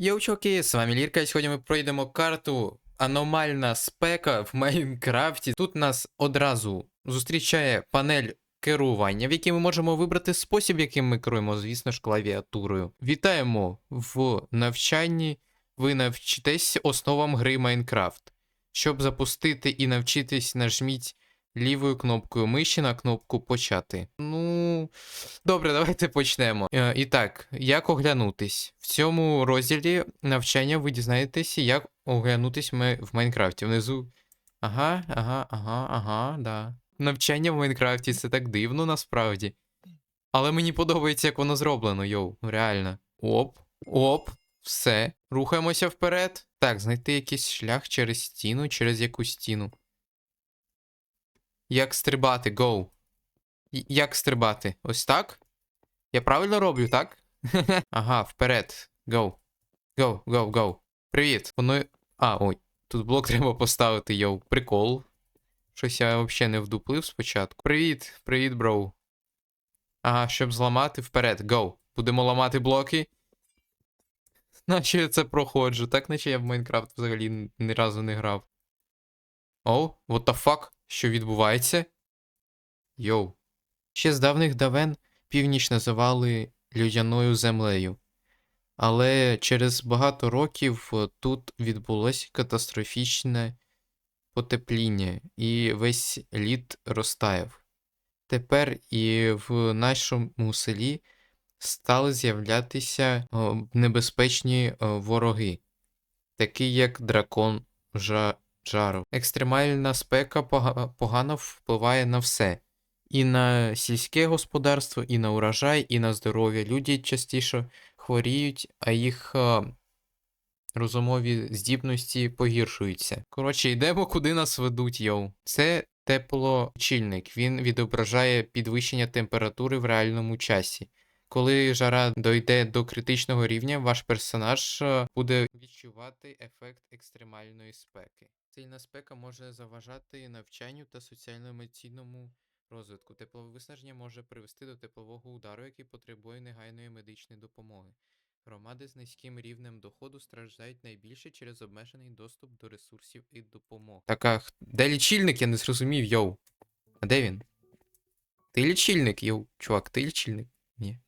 Йоу, чуваки, з вами Лірка, і сьогодні ми пройдемо карту Аномальна спека в Майнкрафті. Тут нас одразу зустрічає панель керування, в якій ми можемо вибрати спосіб, яким ми керуємо, звісно ж, клавіатурою. Вітаємо в навчанні. Ви навчитесь основам гри Майнкрафт. Щоб запустити і навчитись, нажміть лівою кнопкою миші на кнопку почати. Ну, добре, давайте почнемо. Е, І так, як оглянутись? В цьому розділі навчання ви дізнаєтеся, як оглянутись в Майнкрафті. Внизу. Ага, ага, ага, ага, да. Навчання в Майнкрафті це так дивно насправді. Але мені подобається, як воно зроблено, йоу, реально. Оп, оп, все. Рухаємося вперед. Так, знайти якийсь шлях через стіну, через яку стіну. Як стрибати. Й- Як стрибати? Ось так? Я правильно роблю, так? ага, вперед. Go. Go, go, go. Привіт. Воно. А, ой. Тут блок треба поставити, йоу. Прикол. Щось я взагалі не вдуплив спочатку. Привіт, привіт, броу. Ага, щоб зламати, вперед, go. Будемо ламати блоки. Наче я це проходжу, так наче я в Майнкрафт взагалі ні разу не грав. Оу, what the fuck? Що відбувається? Йоу. Ще з давних давен північ називали людяною землею. Але через багато років е, тут відбулось катастрофічне потепління, і весь лід розтаяв. Тепер і в нашому селі стали з'являтися небезпечні вороги, такі як дракон жа- жару. Екстремальна спека погано впливає на все. І на сільське господарство, і на урожай, і на здоров'я. Люди частіше хворіють, а їх е, розумові здібності погіршуються. Коротше, йдемо, куди нас ведуть, йоу. Це теплолічильник. Він відображає підвищення температури в реальному часі. Коли жара дойде до критичного рівня, ваш персонаж е, буде відчувати ефект екстремальної спеки. Сильна спека може заважати навчанню та соціально-емоційному розвитку. Теплове виснаження може привести до теплового удару, який потребує негайної медичної допомоги. Громади з низьким рівнем доходу страждають найбільше через обмежений доступ до ресурсів і допомог. Так, а де лічильник? Я не зрозумів, йоу. А де він? Ти лічильник, йоу. Чувак, ти лічильник? Ні.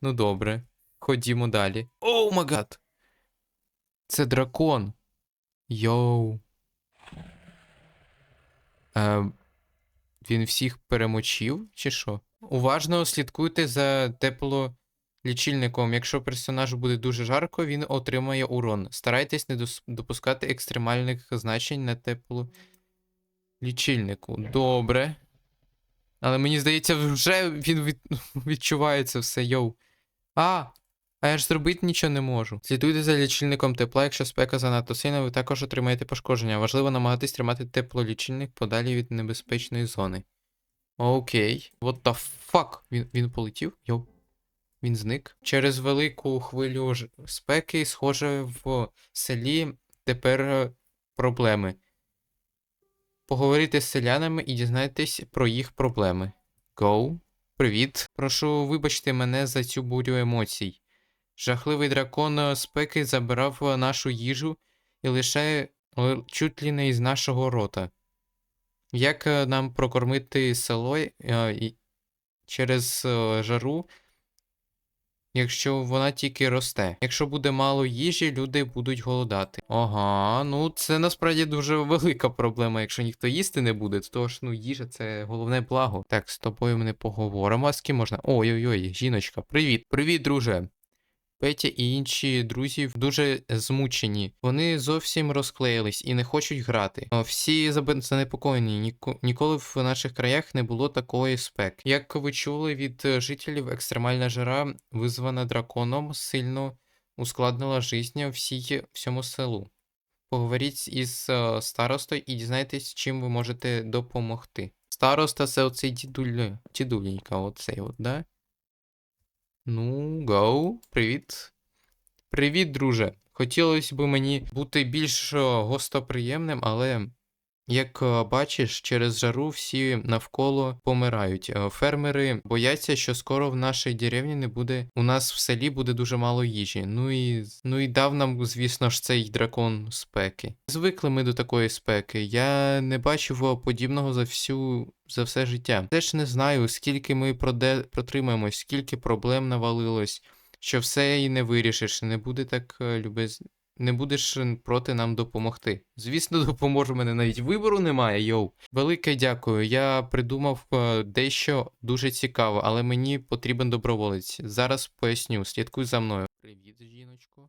Ну добре. Ходімо далі. Оу магад! Це дракон. Йоу. Е, він всіх перемочив, чи що? Уважно слідкуйте за теплолічильником. Якщо персонажу буде дуже жарко, він отримає урон. Старайтесь не допускати екстремальних значень на теплолічильнику. Добре. Але мені здається, вже він від... відчуває це все, йоу. А! А я ж зробити нічого не можу. Слідуйте за лічильником тепла, якщо спека занадто сильна, ви також отримаєте пошкодження. Важливо намагатись тримати теплолічильник подалі від небезпечної зони. Окей. What the fuck? Він, він полетів? Йоу. Він зник. Через велику хвилю спеки, схоже, в селі тепер е, проблеми. Поговорити з селянами і дізнайтесь про їх проблеми. Go. Привіт. Прошу вибачте мене за цю бурю емоцій. Жахливий дракон е, спеки забирав е, нашу їжу і лише чуть ли не із нашого рота. Як е, нам прокормити село через жару, якщо вона тільки росте? Якщо буде мало їжі, люди будуть голодати. Ага, ну це насправді дуже велика проблема. Якщо ніхто їсти не буде, то ж, ну їжа це головне благо. Так, з тобою ми не поговоримо. А з ким можна? Ой-ой-ой, жіночка, привіт. Привіт, друже. Петя і інші друзі дуже змучені. Вони зовсім розклеїлись і не хочуть грати. Всі занепокоєні. Ніко- Ніколи в наших краях не було такої спеки. Як ви чули від е, жителів, екстремальна жара, визвана драконом, сильно ускладнила життя всій всьому селу. Поговоріть із е, старостою і дізнайтесь, чим ви можете допомогти. Староста це оцей дідуль... дідуленька, оцей от, да? Ну, гоу, привіт. Привіт, друже. Хотілося б мені бути більш е, гостоприємним, але Як е, бачиш, через жару всі навколо помирають. Е, Фермери бояться, що скоро в нашій деревні не буде. У нас в селі буде дуже мало їжі. Ну і ну і дав нам, звісно ж, цей дракон спеки. Звикли ми до такої спеки. Я не бачив е, подібного за всю за все життя. Теж не знаю, скільки ми проде протримаємось, скільки проблем навалилось, що все і не вирішиш. Не буде так любез не будеш е, проти нам допомогти. Звісно, допоможу мене навіть вибору немає, йоу. Велике дякую. Я придумав е, дещо дуже цікаве, але мені потрібен доброволець. Зараз поясню, слідкуй за мною. Привіт, жіночко.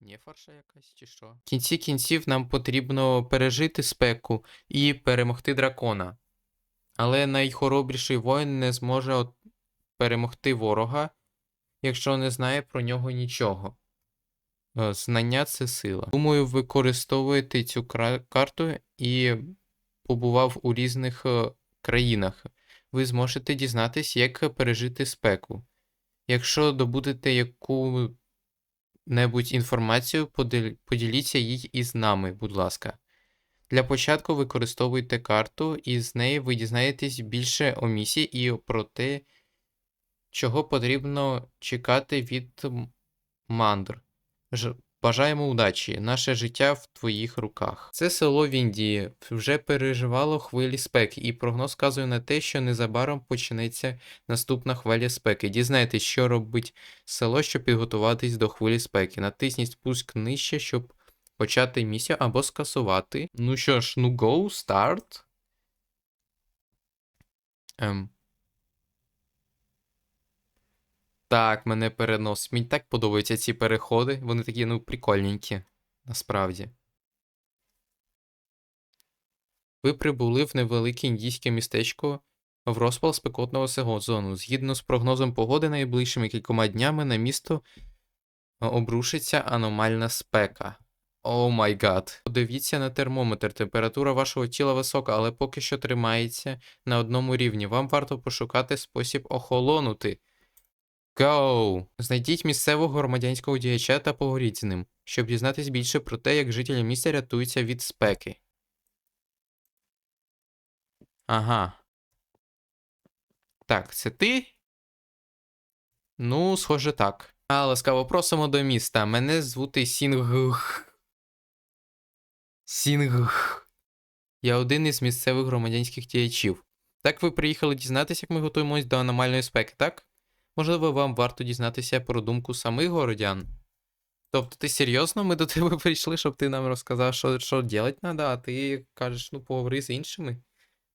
Не фарша якась чи що? В кінці кінців нам потрібно пережити спеку і перемогти дракона. Але найхоробріший воїн не зможе перемогти ворога, якщо не знає про нього нічого. Е, Знання це сила. Думаю, використовуєте цю карту і побував у різних е, країнах. Ви зможете дізнатись, як пережити спеку. Якщо добудете яку-небудь інформацію, поділіться їй із нами, будь ласка. Для початку використовуйте карту, і з неї ви дізнаєтесь більше о місії і про те, чого потрібно чекати від мандр. Ж... Бажаємо удачі. Наше життя в твоїх руках. Це село в Індії вже переживало хвилі спеки, і прогноз вказує на те, що незабаром почнеться наступна хвиля спеки. Дізнайтесь, що робить село, щоб підготуватись до хвилі спеки. Натисніть спуск нижче, щоб почати місію або скасувати. Ну що ж, ну go, start. Ем. Так, мене перенос. Мені так подобаються ці переходи. Вони такі, ну, прикольненькі, насправді. Ви прибули в невелике індійське містечко в розпал спекотного сезону. Згідно з прогнозом погоди, найближчими кількома днями на місто е, обрушиться аномальна спека. О май гад. Подивіться на термометр. Температура вашого тіла висока, але поки що тримається на одному рівні. Вам варто пошукати спосіб охолонути. Go! Знайдіть місцевого громадянського діяча та поговоріть з ним, щоб дізнатись більше про те, як жителі міста рятуються від спеки. Ага. Так, це ти? Ну, схоже, так. А, ласкаво просимо до міста. Мене звути Сінг. Сінг. Я один із місцевих громадянських діячів. Так ви приїхали дізнатися, як ми готуємось до аномальної спеки, так? Можливо, вам варто дізнатися про думку самих городян. Тобто, ти серйозно? Ми до тебе прийшли, щоб ти нам розказав, що, що робити треба, а ти кажеш, ну поговори з іншими.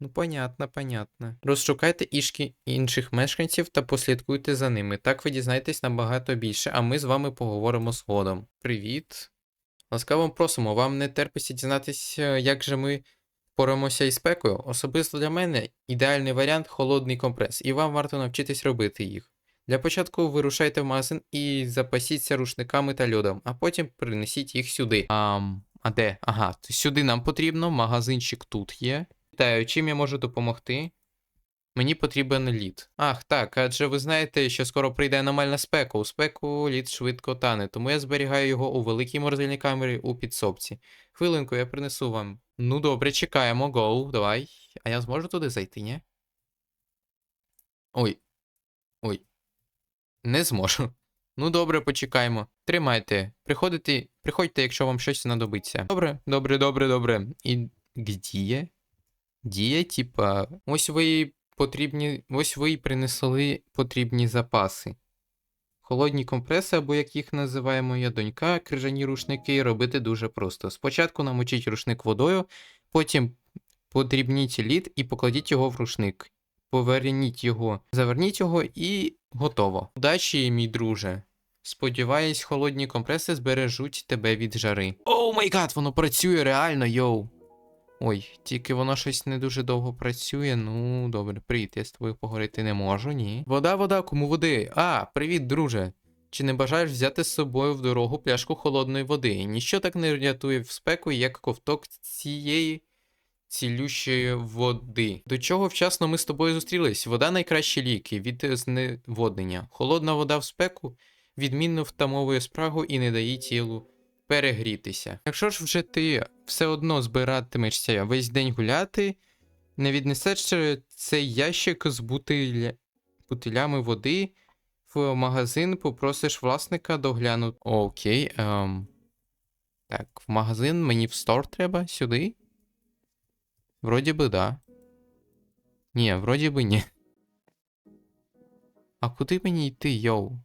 Ну, понятно, понятно. Розшукайте ішки інших мешканців та послідкуйте за ними. Так ви дізнаєтесь набагато більше, а ми з вами поговоримо згодом. Привіт. Ласкаво просимо, вам не терпиться дізнатися, як же ми впораємося із спекою. Особисто для мене ідеальний варіант холодний компрес, і вам варто навчитись робити їх. Для початку вирушайте в магазин і запасіться рушниками та льодом, а потім принесіть їх сюди. Ам, а де? Ага, сюди нам потрібно, магазинчик тут є. Вітаю, чим я можу допомогти? Мені потрібен лід. Ах, так, адже ви знаєте, що скоро прийде аномальна спека. У спеку лід швидко тане, тому я зберігаю його у великій морозильній камері у підсобці. Хвилинку, я принесу вам. Ну добре, чекаємо, гоу, давай. А я зможу туди зайти, ні? Ой. Не зможу. Ну добре, почекаємо. Тримайте. Приходите, приходьте, якщо вам щось знадобиться. Добре, добре, добре, добре. І где? Діє, типа, ось ви потрібні. Ось ви принесли потрібні запаси. Холодні компреси, або як їх називає моя донька, крижані рушники, робити дуже просто. Спочатку намочіть рушник водою, потім подрібніть лід і покладіть його в рушник. Поверніть його, заверніть його і готово. Удачі, мій друже. Сподіваюсь, холодні компреси збережуть тебе від жари. Оу май гад, воно працює реально, йоу. Ой, тільки воно щось не дуже довго працює. Ну, добре, привіт, я з тобою поговорити не можу, ні. Вода, вода, кому води? А, привіт, друже. Чи не бажаєш взяти з собою в дорогу пляшку холодної води? Ніщо так не рятує в спеку, як ковток цієї цілющої води. До чого вчасно ми з тобою зустрілись? Вода найкращі ліки від зневоднення. Холодна вода в спеку відмінно втамовує спрагу і не дає тілу перегрітися. Якщо ж вже ти все одно збиратимешся весь день гуляти, не віднесеш цей ящик з бутиля... бутилями води в магазин, попросиш власника доглянути. Окей. Ем... Так, в магазин мені в стор треба сюди. Вроді би, да. Ні, вроді би ні. А куди мені йти, йоу?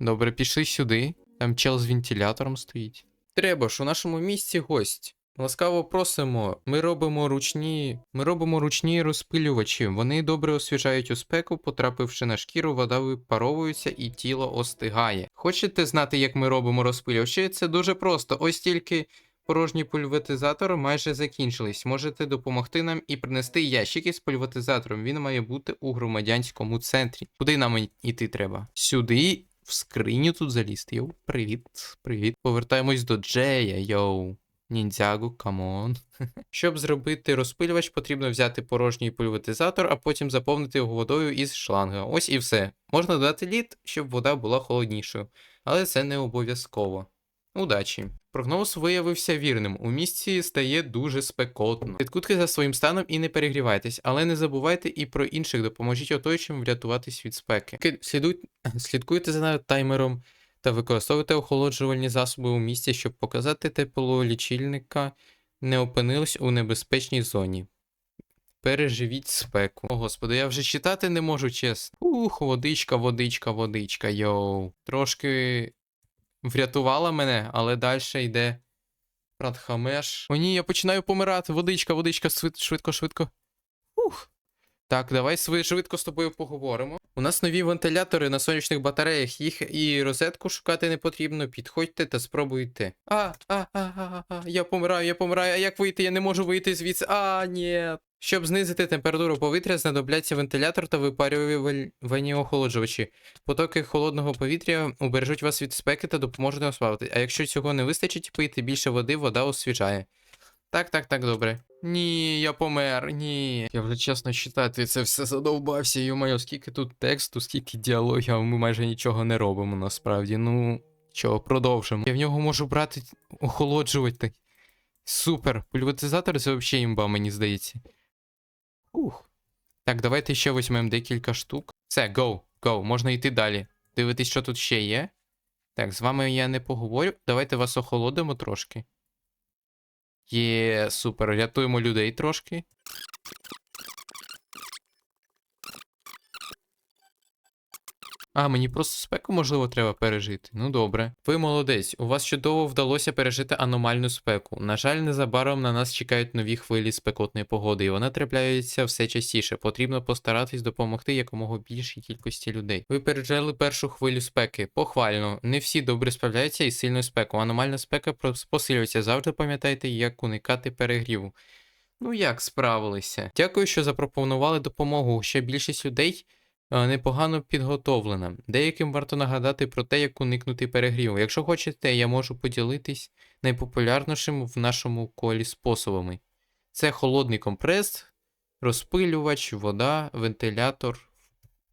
Добре, пішли сюди. Там чел з вентилятором стоїть. Треба ж, у нашому місті гость. Ласкаво просимо. Ми робимо ручні. Ми робимо ручні розпилювачі. Вони добре освіжають у спеку, потрапивши на шкіру, вода випаровується і тіло остигає. Хочете знати, як ми робимо розпилювачі? Це дуже просто. Ось тільки порожні пульветизатори майже закінчились. Можете допомогти нам і принести ящики з пульветизатором. Він має бути у громадянському центрі. Куди нам іти треба? Сюди, в скриню тут залізти. Йоу, привіт, привіт. Повертаємось до Джея, йоу. Ніндзягу, камон. Щоб зробити розпилювач, потрібно взяти порожній пульветизатор, а потім заповнити його водою із шланга. Ось і все. Можна додати лід, щоб вода була холоднішою, але це не обов'язково. Удачі. Прогноз виявився вірним. У місті стає дуже спекотно. Слідкуйте за своїм станом і не перегрівайтесь, але не забувайте і про інших, допоможіть оточим врятуватись від спеки. Ки- Слідуй... Слідкуйте за таймером та використовуйте охолоджувальні засоби у місті, щоб показати тепло лічильника не опинились у небезпечній зоні. Переживіть спеку. О, господи, я вже читати не можу, чесно. Ух, водичка, водичка, водичка, йоу. Трошки врятувала мене, але далі йде Прадхамеш. О ні, я починаю помирати. Водичка, водичка, швидко, швидко. Ух. Так, давай швидко з тобою поговоримо. У нас нові вентилятори на сонячних батареях. Їх і розетку шукати не потрібно. Підходьте та спробуйте. А, а, а, а, а, я помираю, я помираю. А як вийти? Я не можу вийти звідси. А, ні. Щоб знизити температуру повітря, знадобляться вентилятор та випарювальні охолоджувачі. Потоки холодного повітря убережуть вас від спеки та допоможуть розплавити. А якщо цього не вистачить, пийте більше води, вода освіжає. Так, так, так, добре. Ні, я помер, ні. Я вже чесно читати це все задовбався. Йо-моє, скільки тут тексту, скільки діалогів, ми майже нічого не робимо насправді. Ну, чого, продовжимо. Я в нього можу брати охолоджувати. Супер. Пульверизатор це взагалі імба, мені здається. Ух. Так, давайте ще візьмемо декілька штук. Все, go, go, можна йти далі. Дивитись, що тут ще є. Так, з вами я не поговорю. Давайте вас охолодимо трошки. Є, супер, рятуємо людей трошки. А, мені просто спеку, можливо, треба пережити. Ну добре. Ви молодець, у вас чудово вдалося пережити аномальну спеку. На жаль, незабаром на нас чекають нові хвилі спекотної погоди, і вона трапляється все частіше. Потрібно постаратись допомогти якомога більшій кількості людей. Ви пережили першу хвилю спеки. Похвально. Не всі добре справляються із сильною спекою. Аномальна спека посилюється. Завжди пам'ятайте, як уникати перегріву. Ну як справилися? Дякую, що запропонували допомогу. Ще більшість людей непогано підготовлена. Деяким варто нагадати про те, як уникнути перегріву. Якщо хочете, я можу поділитись найпопулярнішим в нашому колі способами. Це холодний компрес, розпилювач, вода, вентилятор.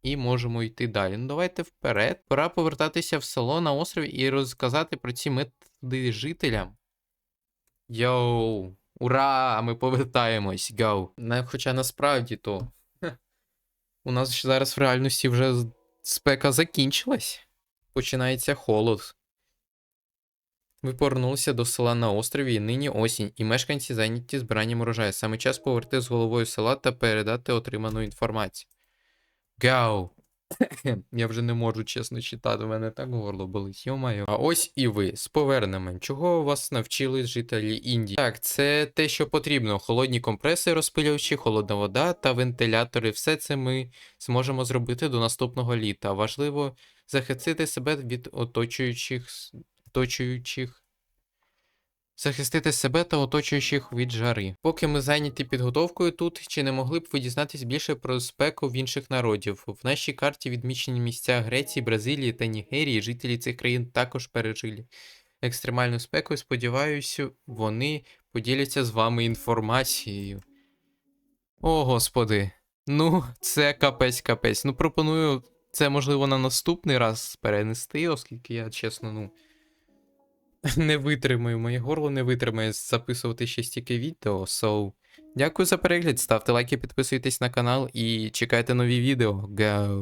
І можемо йти далі. Ну давайте вперед. Пора повертатися в село на острові і розказати про ці методи жителям. Йоу, ура! Ми повертаємось, гоу. Хоча насправді то. У нас зараз в реальності вже спека закінчилась. Починається холод. Ви повернулися до села на острові, і нині осінь, і мешканці зайняті збиранням урожаю. Саме час поверти з головою села та передати отриману інформацію. Гау. Я вже не можу чесно читати, у мене так горло болить, йо-моє. А ось і ви з поверненням. Чого вас навчили жителі Індії? Так, це те, що потрібно: холодні компреси, розпилювачі, холодна вода та вентилятори. Все це ми зможемо зробити до наступного літа. Важливо захистити себе від оточуючих оточуючих. Захистити себе та оточуючих від жари. Поки ми зайняті підготовкою тут, чи не могли б ви дізнатись більше про спеку в інших народів? В нашій карті відмічені місця Греції, Бразилії та Нігерії. Жителі цих країн також пережили екстремальну спеку. Сподіваюся, вони поділяться з вами інформацією. О, господи. Ну, це капець капець. Ну, пропоную це, можливо, на наступний раз перенести, оскільки я, чесно, ну. Не витримаю, моє горло не витримає записувати ще стільки відео. So, дякую за перегляд, ставте лайки, підписуйтесь на канал і чекайте нові відео. Go!